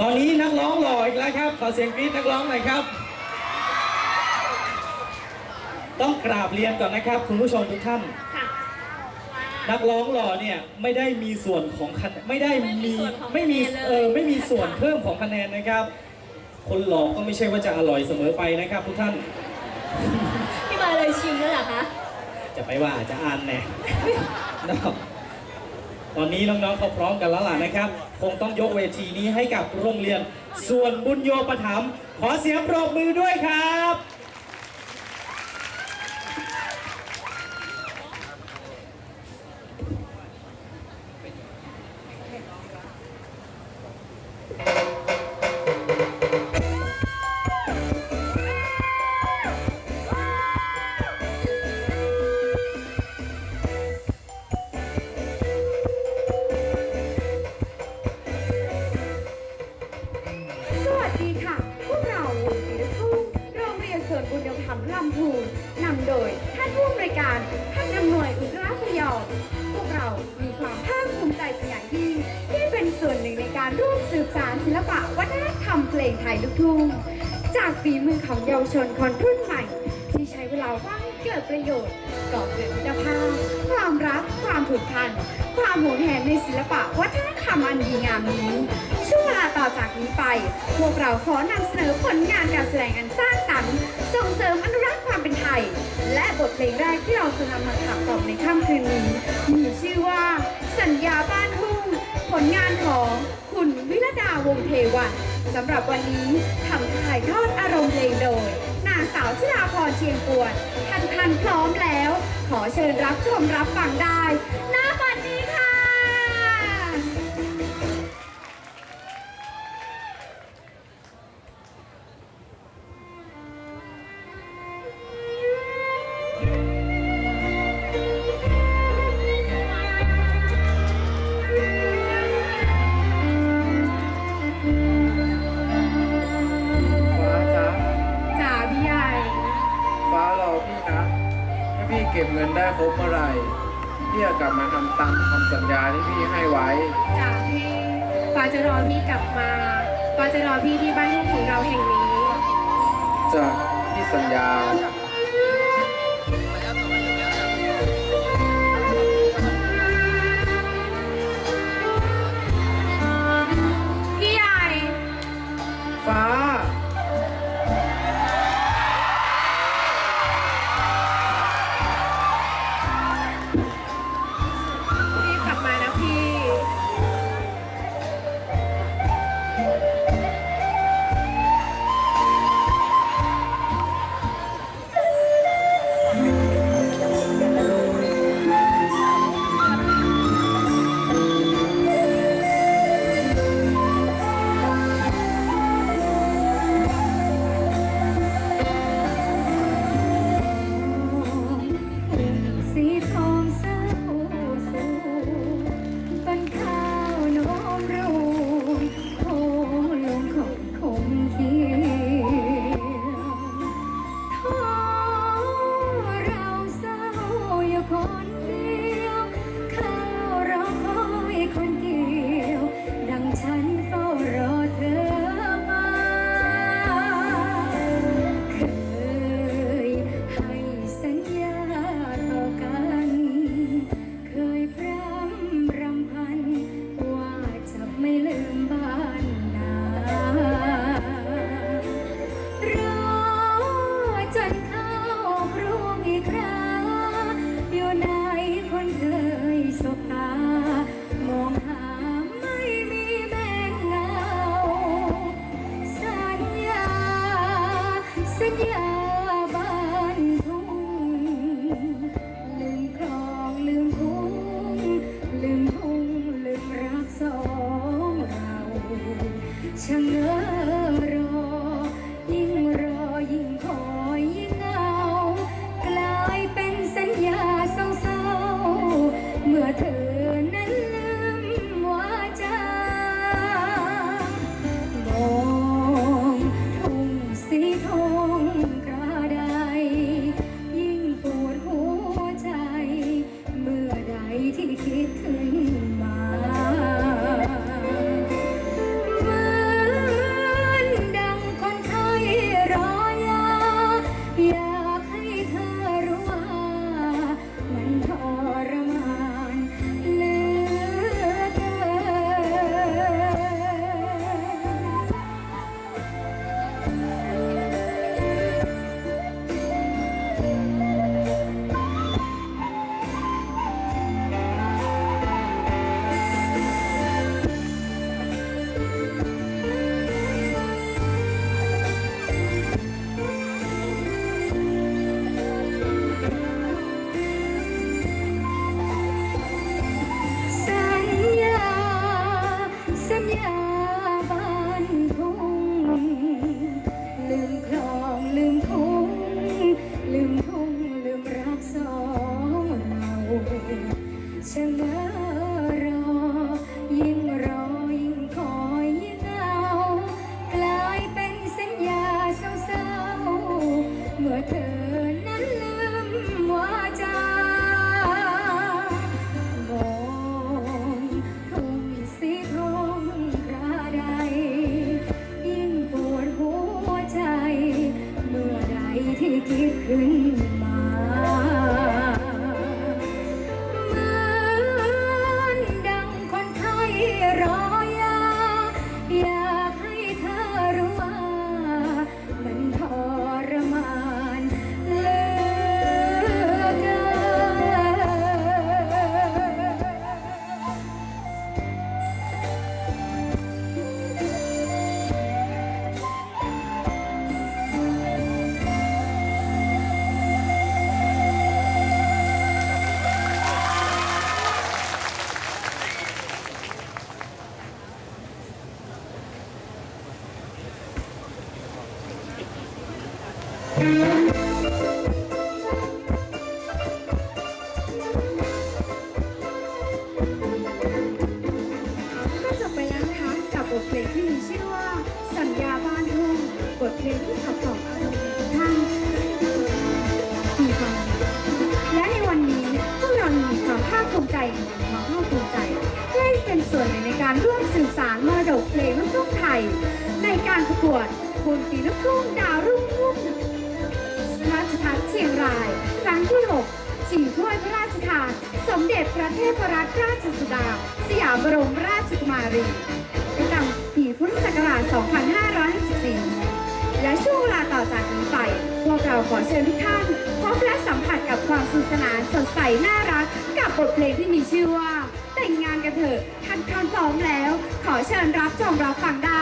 ตอนนี้นักร้องหล่ออีกแล้วครับ ขอเสียงกรี๊ดนักร้องหน่อยครับ ต้องกราบเรียนก่อนนะครับ คุณผู้ชมทุกท่าน ค่ะ นักร้องหล่อเนี่ยไม่ได้มีส่วนของคะแนนไม่ได้ไม่มีมีส่วนของไม่มีคะแนนเลย เออไม่มีส่วนเพิ่มของคะแนนนะครับ คนหล่อก็ไม่ใช่ว่าจะอร่อยเสมอไปนะครับ ทุกท่านพี่มาเลยชิมแล้วเหรอคะ จะไปว่าจะอ่านแน่ นะครับ ตอนนี้น้องๆเขาพร้อมกันแล้วล่ะนะครับ คงต้องยกเวทีนี้ให้กับโรงเรียน ส่วนบุญโยประถมขอเสียงปรบมือด้วยครับ ยลูกทุ่งจากฝีมือของเยาวชนคนรุ่นใหม่ ที่ใช้เวลาว่างเกิดประโยชน์ก่อเกิดมิตรภาพ ความรัก ความผูกพัน ความหวงแหนในศิลปะวัฒนธรรมอันดีงามนี้ ช่วงเวลาต่อจากนี้ไป พวกเราขอนำเสนอผลงานการแสดงอันสร้างสรรค์ ส่งเสริมอนุรักษ์ความเป็นไทย และบทเพลงแรกที่เราจะนำมาขับต่อในค่ำคืนนี้ มีชื่อว่า สัญญาบ้านทุ่งผลงานของคุณวิรดาวงเทวัน สำหรับวันนี้ทำถ่ายทอดอารมณ์เพลงโดย นางสาวชิดาพรเชียงปวน ทันทันพร้อมแล้ว ขอเชิญรับชมรับฟังได้ณบัดนี้ค่ะ เก็บเงินได้ครบเมื่อไหร่พี่จะกลับมาทำตามคำสัญญาที่พี่ให้ไว้จ๋าพี่ฟ้าจะรอพี่กลับมาฟ้าจะรอพี่ที่บ้านทุ่งของเราแห่งนี้จะพี่สัญญา จบไปแล้วนะคะ กับบทเพลงที่มีชื่อว่า สัญญาบ้านทุ่งบทเพลงที่ขับกล่อมอารมณ์ของท่านมีความหมายและในวันนี้พวกเรามีความภาคภูมิใจมีความภาคภูมิใจที่ได้เป็นส่วนหนึ่งในการร่วมสื่อสารมรดกเพลงลูกทุ่งไทย ในการประกวดคนตีลูกทุ่งดาวรุ่งทุ่งราชพัฒ เชียงราย ครั้งที่ 6 ชิงถ้วยพระราชทาน สมเด็จพระเทพรัตนราชสุดา สยามบรมราชกุมารีประจำปีพุทธศักราช 2554 และช่วงเวลาต่อจากนี้ไป พวกเราขอเชิญทุกท่านพบและสัมผัสกับความสนุกสนานสดใสน่ารัก กับบทเพลงที่มีชื่อว่า แต่งงานกันเถอะท่านพร้อมแล้ว ขอเชิญรับชมรับฟังได้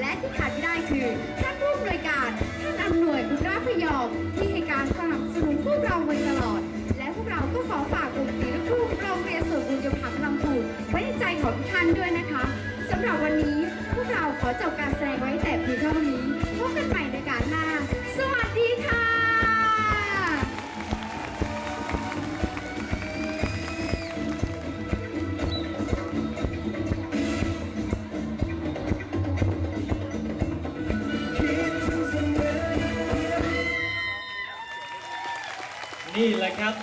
และที่ขาดไม่ได้คือท่านผู้บริการท่านอำนวยคุณราพยอมที่ให้การสนับสนุนพวกเรามาตลอด และพวกเราก็ขอฝากกลุ่มตีลูกทุ่งโรงเรียนสวนบุญโยธาพลังภูไว้ในใจของท่านด้วยนะคะสำหรับวันนี้พวกเราขอจบการแสดงไว้แต่เพียงเท่านี้พบกันใหม่ ครับ